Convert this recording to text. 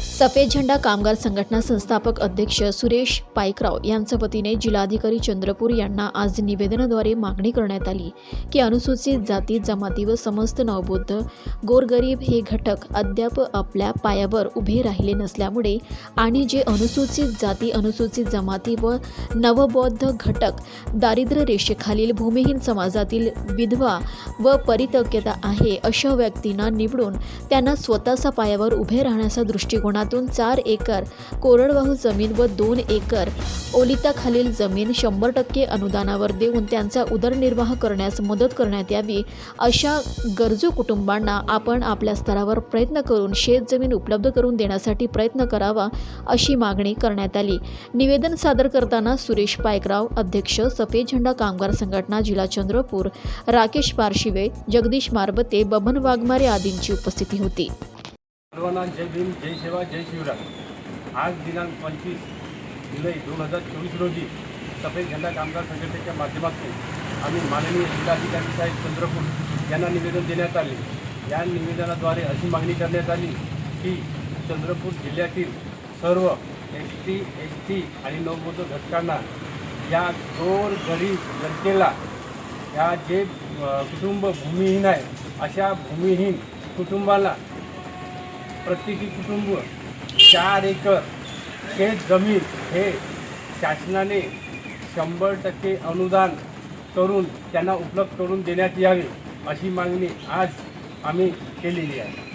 सफेद झेंडा कामगार संघटना संस्थापक अध्यक्ष सुरेश पाईकराव यांच्या वतीने जिल्हाधिकारी चंद्रपूर यांना आज निवेदनाद्वारे मागणी करण्यात आली की अनुसूचित जाती जमाती व समस्त नवबुद्ध गोरगरीब हे घटक अद्याप आपल्या पायावर उभे राहिले नसल्यामुळे आणि जे अनुसूचित जाती अनुसूचित जमाती व नवबौद्ध घटक दारिद्र्य रेषेखालील भूमिहीन समाजातील विधवा व परितक्यता आहे अशा व्यक्तींना निवडून त्यांना स्वतःच्या पायावर उभे राहण्याचा दृष्टिकोन कोकणातून चार एकर कोरडवाहू जमीन व दोन एकर ओलिताखालील जमीन शंभर टक्के अनुदानावर देऊन त्यांचा उदरनिर्वाह करण्यास मदत करण्यात यावी अशा गरजू कुटुंबांना आपण आपल्या स्तरावर प्रयत्न करून शेतजमीन उपलब्ध करून देण्यासाठी प्रयत्न करावा अशी मागणी करण्यात आली. निवेदन सादर करताना सुरेश पायकराव अध्यक्ष सफेद झेंडा कामगार संघटना जिल्हा चंद्रपूर राकेश पारशिवे जगदीश मारबते बबन वाघमारे आदींची उपस्थिती होती. सर्वांना जय भीम जय सेवा जय शिवराय. आज दिनांक पंचवीस जुलै दोन हजार चोवीस रोजी सफेद झेंडा कामगार संघटनेच्या माध्यमातून आम्ही माननीय जिल्हाधिकारी साहेब चंद्रपूर यांना निवेदन देण्यात आले. या निवेदनाद्वारे अशी मागणी करण्यात आली की चंद्रपूर जिल्ह्यातील सर्व एस टी एस टी आणि नवबौद्ध घटकांना या गोर गरीब जनतेला या जे कुटुंब भूमिहीन आहे अशा भूमिहीन कुटुंबाला प्रत्येकी कुटुंब चार एकर शेत जमीन हे शासनाने शंभर टक्के अनुदान करून त्यांना उपलब्ध करून देण्यात यावे अशी मागणी आज आम्ही केलेली आहे.